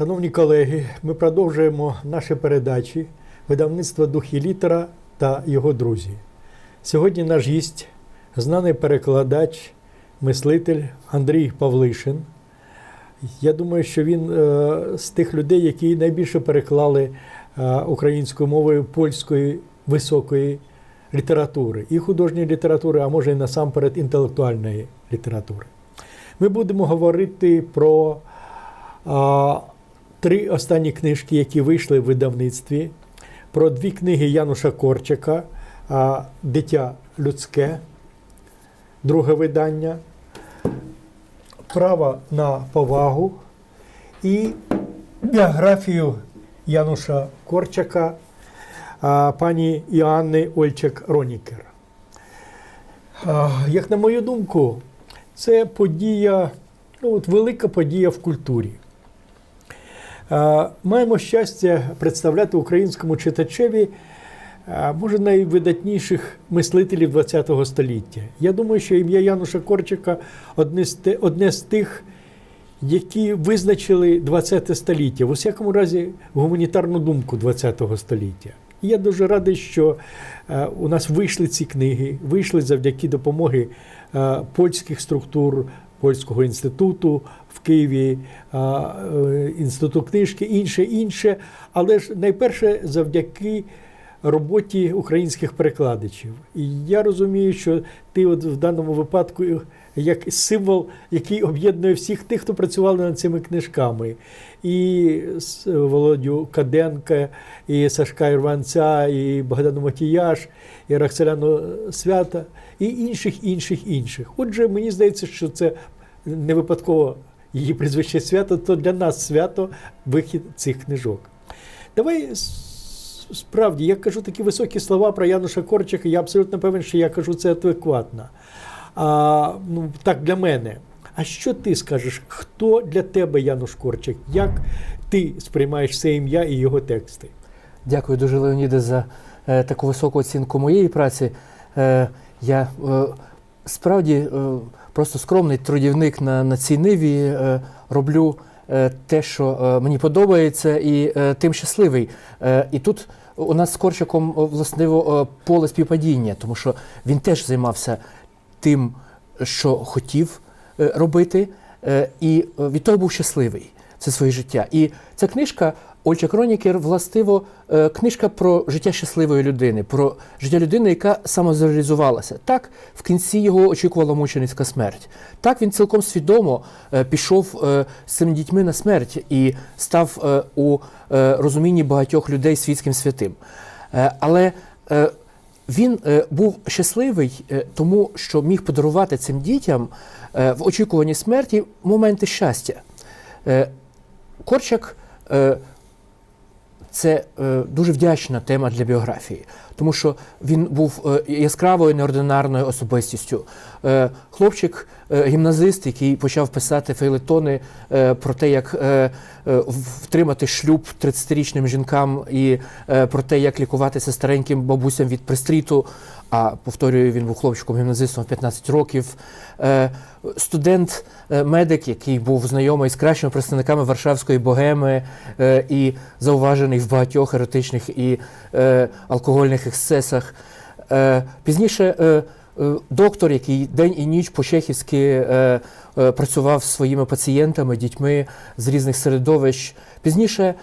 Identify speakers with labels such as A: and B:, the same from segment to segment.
A: Шановні колеги, ми продовжуємо наші передачі видавництва Дух і літера та його друзі. Сьогодні наш гість, знаний перекладач, мислитель Андрій Павлишин. Я думаю, що він е, з тих людей, які найбільше переклали е, українською мовою польської високої літератури, і художньої літератури, а може і насамперед інтелектуальної літератури. Ми будемо говорити про три останні книжки, які вийшли в видавництві, про дві книги Януша Корчака Дитя людське, друге видання, Право на повагу і біографію Януша Корчака пані Іоанни Ольчак Ронікер. Як на мою думку, це подія, ну, от велика подія в культурі. Е, Маємо щастя представляти українському читачеві, е, може, найвидатніших мислителів ХХ століття. Я думаю, що ім'я Януша Корчика одне з, тих, які визначили ХХ століття, в усякому разі, гуманітарну думку ХХ століття. І я дуже радий, що е, у нас вийшли ці книги, вийшли завдяки допомоги польських структур, Польського інституту в Києві, е, е, інституту книжки, інше, інше. Але ж найперше завдяки роботі українських перекладачів. І я розумію, що ти от в даному випадку як символ, який об'єднує всіх тих, хто працювали над цими книжками. І Володю Каденка, і Сашка Ірванця, і Богдану Матіяш, і Рахселяну Свята, і інших, інших, інших. Отже, мені здається, що це не випадково її прізвище свято, то для нас свято вихід цих книжок. Давай справді, я кажу такі високі слова про Януша Корчика, я абсолютно певен, що я кажу це адекватно. А, ну, так для мене. А що ти скажеш? Хто для тебе Януш Корчик? Як ти сприймаєш це ім'я і його тексти?
B: Дякую дуже, Леоніде, за е, таку високу оцінку моєї праці. Е, я е, справді е, просто скромний трудівник на, на цій ниві. Роблю те, що мені подобається, і тим щасливий. І тут у нас з Корчаком е, власниво е, поле співпадіння, тому що він теж займався тим, що хотів робити, і від того був щасливий. Це своє життя. І ця книжка Ольча Кронікер, властиво, е, книжка про життя щасливої людини, про життя людини, яка самозреалізувалася. Так, в кінці його очікувала мученицька смерть. Так, він цілком свідомо е, пішов е, з цими дітьми на смерть і став у розумінні багатьох людей світським святим. Але він був щасливий, тому що міг подарувати цим дітям в очікуванні смерті моменти щастя. Корчак це е, дуже вдячна тема для біографії, тому що він був е, яскравою неординарною особистістю. Е, хлопчик, е, гімназист, який почав писати фейлетони про те, як втримати шлюб 30-річним жінкам і про те, як лікуватися стареньким бабусям від пристріту. А повторюю, він був хлопчиком гімназистом в 15 років. Студент, медик, який був знайомий з кращими представниками Варшавської богеми і зауважений в багатьох еротичних і алкогольних ексцесах. Е, пізніше е, е, доктор, який день і ніч по-чехівськи працював зі своїми пацієнтами, дітьми з різних середовищ. Пізніше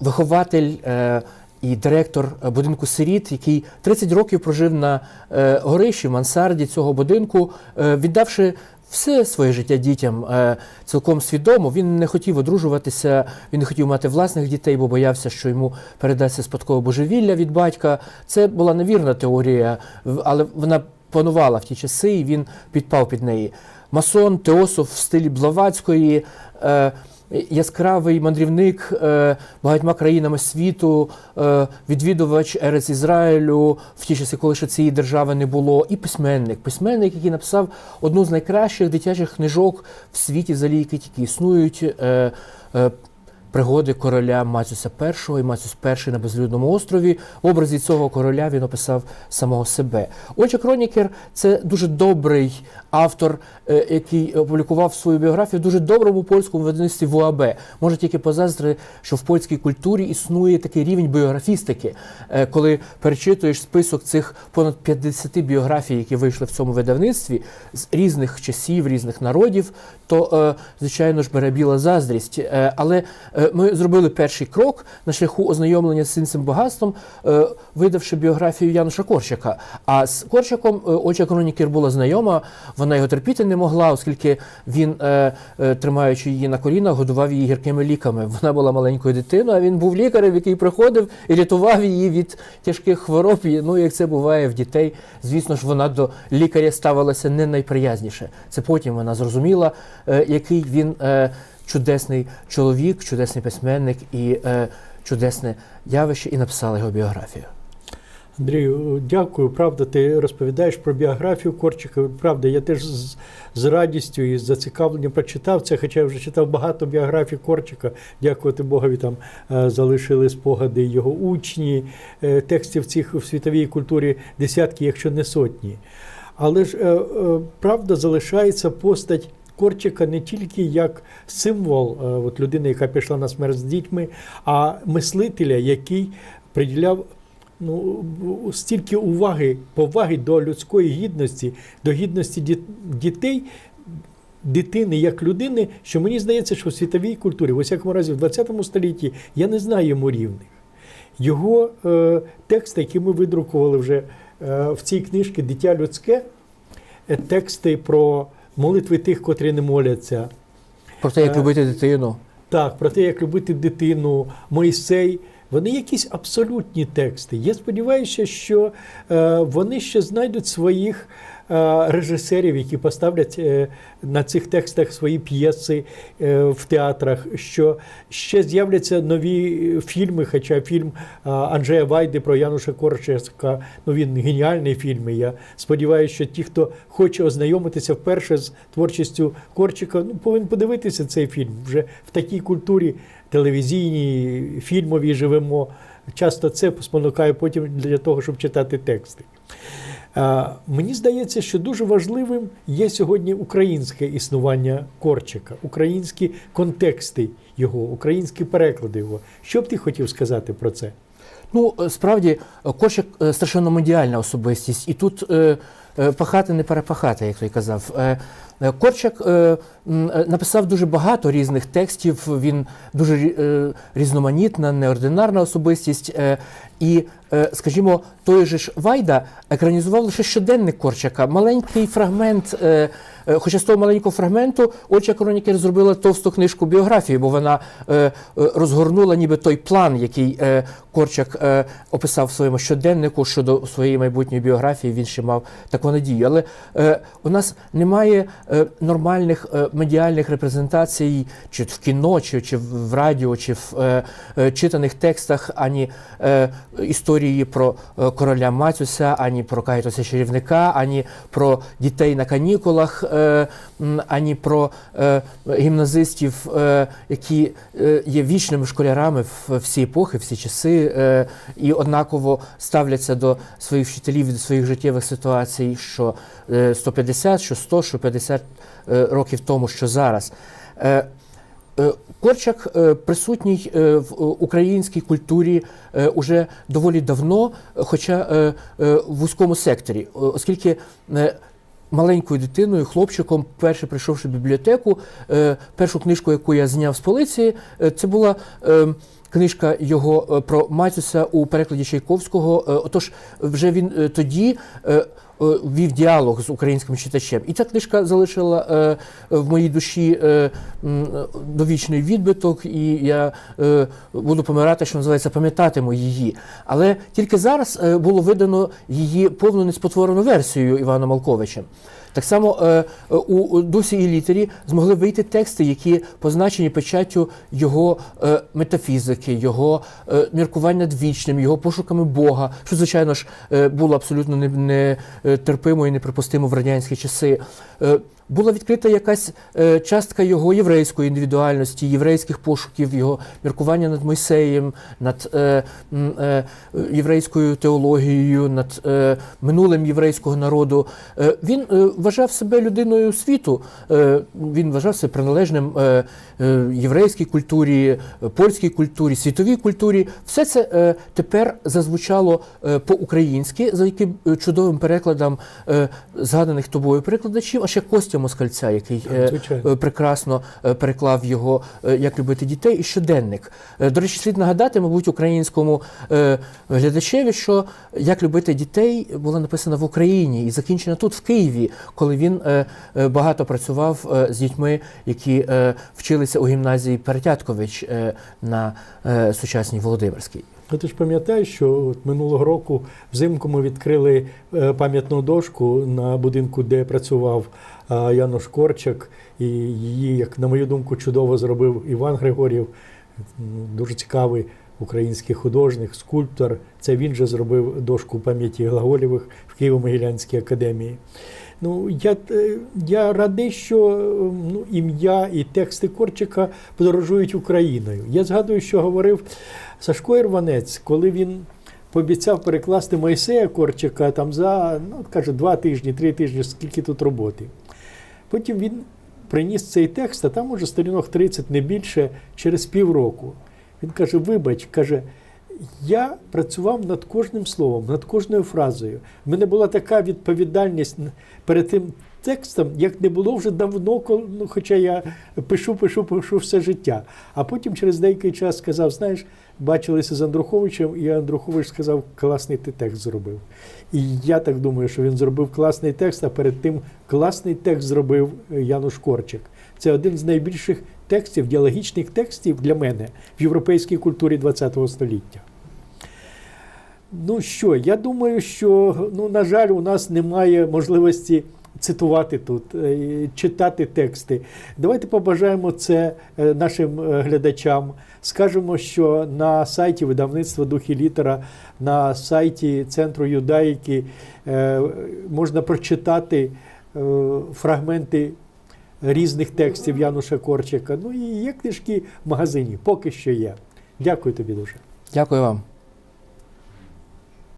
B: вихователь і директор будинку сиріт, який 30 років прожив на горищі, мансарді цього будинку, віддавши все своє життя дітям е, цілком свідомо. Він не хотів одружуватися, він не хотів мати власних дітей, бо боявся, що йому передасться спадкове божевілля від батька. Це була невірна теорія, але вона панувала в ті часи, і він підпав під неї. Масон, теософ в стилі Блаватської. Е, яскравий мандрівник е, багатьма країнами світу, е, відвідувач Ерес Ізраїлю в ті часи, коли ще цієї держави не було, і письменник. Письменник, який написав одну з найкращих дитячих книжок в світі, взагалі, які тільки існують. Пригоди короля Мацюса І і Мацюс І на безлюдному острові. В образі цього короля він описав самого себе. Отже, Кронікер це дуже добрий автор, е, який опублікував свою біографію в дуже доброму польському видавництві ВУАБ. Може тільки позаздрити, що в польській культурі існує такий рівень біографістики, е, коли перечитуєш список цих понад 50 біографій, які вийшли в цьому видавництві з різних часів, різних народів, то, е, звичайно ж, бере біла заздрість. Але ми зробили перший крок на шляху ознайомлення з цим багатством, е, видавши біографію Януша Корчака. А з Корчаком е, Оча Кронікер була знайома, вона його терпіти не могла, оскільки він, е, е, тримаючи її на колінах, годував її гіркими ліками. Вона була маленькою дитиною, а він був лікарем, який приходив і рятував її від тяжких хвороб. Ну, як це буває в дітей, звісно ж, вона до лікаря ставилася не найприязніше. Це потім вона зрозуміла, е, який він е, чудесний чоловік, чудесний письменник і е, чудесне явище, і написала його біографію.
A: Андрію, дякую. Правда, ти розповідаєш про біографію Корчика. Правда, я теж з, з радістю і з зацікавленням прочитав це, хоча я вже читав багато біографій Корчика. Дякувати Богові, там е, залишили спогади його учні, е, текстів цих в світовій культурі десятки, якщо не сотні. Але ж е, правда залишається постать. Корчика не тільки як символ е, от людини, яка пішла на смерть з дітьми, а мислителя, який приділяв ну, стільки уваги, поваги до людської гідності, до гідності дітей, дитини як людини, що мені здається, що в світовій культурі, в усякому разі, в 20 столітті, я не знаю йому рівних. Його е, тексти, які ми видрукували вже е, в цій книжці Дитя людське, е, тексти про молитви тих, котрі не моляться.
B: Про те, як
A: Е,
B: любити дитину.
A: Так, про те, як любити дитину, Мойсей. Вони якісь абсолютні тексти. Я сподіваюся, що е, вони ще знайдуть своїх режисерів, які поставлять е, на цих текстах свої п'єси е, в театрах, що ще з'являться нові фільми, хоча фільм е, Анджея Вайди про Януша Корческа, ну він геніальний фільм. Я сподіваюся, що ті, хто хоче ознайомитися вперше з творчістю Корчика, ну, повинен подивитися цей фільм. Вже в такій культурі телевізійній, фільмовій живемо. Часто це спонукає потім для того, щоб читати тексти. Мені здається, що дуже важливим є сьогодні українське існування Корчика, українські контексти його, українські переклади його. Що б ти хотів сказати про це?
B: Ну, е, справді, Корчик е, страшенно медіальна особистість, і тут е, пахати не перепахати, як той казав. Е, Корчак е, е, написав дуже багато різних текстів. Він дуже різноманітна, неординарна особистість. І, скажімо, той же ж Вайда екранізував лише щоденник Корчака, маленький фрагмент. Хоча з того маленького фрагменту Ольча Коронікер зробила товсту книжку біографії, бо вона розгорнула ніби той план, який Корчак описав в своєму щоденнику щодо своєї майбутньої біографії. Він ще мав таку надію. Але у нас немає нормальних е, медіальних репрезентацій, чи в кіно, чи, чи в радіо, чи в е, е, читаних текстах ані е, історії про е, короля Мацюся, ані про Кайтося чарівника, ані про дітей на канікулах, е, ані про е, гімназистів, е, які е, є вічними школярами в всі епохи, всі часи, е, і однаково ставляться до своїх вчителів до своїх життєвих ситуацій, що е, 150, що 100, що 50 е, років тому, що зараз. Е, Е, Корчак присутній в українській культурі уже доволі давно, хоча в вузькому секторі, оскільки маленькою дитиною, хлопчиком, перше прийшовши в бібліотеку, першу книжку, яку я зняв з полиці, це була. Книжка його про Мацюса у перекладі Чайковського. Отож, вже він тоді вів діалог з українським читачем. І ця книжка залишила е, в моїй душі е, довічний відбиток, і я е, буду помирати, що називається, пам'ятатиму її. Але тільки зараз е, було видано її повну неспотворену версію Івана Малковичем. Так само е, е, у дусі і літері змогли вийти тексти, які позначені печаттю його е, метафізики, його е, міркувань над вічним, його пошуками Бога, що, звичайно ж, е, було абсолютно нетерпимо і неприпустимо в радянські часи. Е, була відкрита якась е, частка його єврейської індивідуальності, єврейських пошуків, його міркування над Мойсеєм, над е, е, єврейською теологією, над минулим єврейського народу. Він вважав себе людиною світу. Він вважав себе приналежним єврейській культурі, польській культурі, світовій культурі. Все це тепер зазвучало по-українськи, за яким чудовим перекладом згаданих тобою перекладачів, а ще Костя Москальця, який е,
A: Звичайно.
B: е, прекрасно е, переклав його як любити дітей і щоденник. До речі, слід нагадати, мабуть, українському е, глядачеві, що як любити дітей була написана в Україні і закінчена тут, в Києві, коли він багато працював з дітьми, які е, вчилися у гімназії Перетяткович е, на е, сучасній Володимирській.
A: Ну, ти ж пам'ятаєш, що от минулого року взимку ми відкрили пам'ятну дошку на будинку, де працював Януш Корчак, і її, як на мою думку, чудово зробив Іван Григорів, дуже цікавий український художник, скульптор. Це він же зробив дошку пам'яті Глаголєвих в Києво-Могилянській академії. Ну, я, е, я радий, що ну, ім'я і тексти Корчика подорожують Україною. Я згадую, що говорив Сашко Ірванець, коли він пообіцяв перекласти Мойсея Корчика там за ну, каже, два тижні, три тижні, скільки тут роботи. Потім він приніс цей текст, а там може сторінок 30, не більше, через півроку. Він каже: Вибач, каже, я працював над кожним словом, над кожною фразою. У мене була така відповідальність перед тим текстом, як не було вже давно, ну, хоча я пишу, пишу, пишу все життя. А потім через деякий час сказав: знаєш, бачилися з Андруховичем, і Андрухович сказав, класний ти текст зробив. І я так думаю, що він зробив класний текст, а перед тим класний текст зробив е, Януш Корчик. Це один з найбільших текстів, діалогічних текстів для мене в європейській культурі ХХ століття. Ну що, я думаю, що, ну, на жаль, у нас немає можливості цитувати тут, е, читати тексти. Давайте побажаємо це е, нашим е, глядачам. Скажемо, що на сайті видавництва Дух і літера, на сайті Центру юдаїки можна прочитати фрагменти різних текстів Януша Корчика. Ну і є книжки в магазині, поки що є. Дякую тобі дуже.
B: Дякую вам.